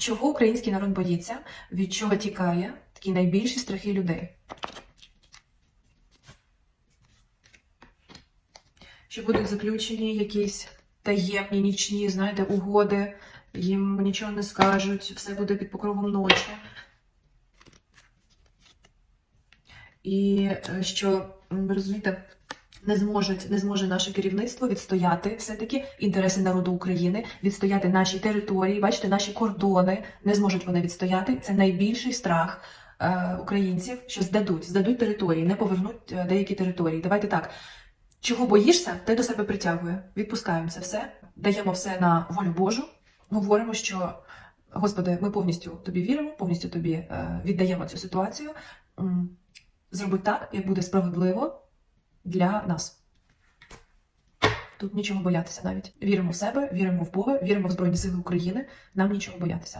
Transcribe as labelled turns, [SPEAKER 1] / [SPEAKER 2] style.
[SPEAKER 1] Чого український народ боїться? Від чого тікає? Такі найбільші страхи людей. Що будуть заключені якісь таємні нічні, знаєте, угоди, їм нічого не скажуть, все буде під покровом ночі. І е, що, ви розумієте, не зможуть, не зможе наше керівництво відстояти все-таки інтереси народу України, відстояти наші території, бачите, наші кордони не зможуть вони відстояти. Це найбільший страх е, українців, що здадуть, здадуть території, не повернуть е, деякі території. Давайте так. Чого боїшся, те до себе притягує. Відпускаємо це все, даємо все на волю Божу, говоримо, що Господи, ми повністю тобі віримо, повністю тобі е, віддаємо цю ситуацію. Зроби так, як буде справедливо для нас. Тут нічого боятися навіть. Віримо в себе, віримо в Бога, віримо в Збройні Сили України. Нам нічого боятися.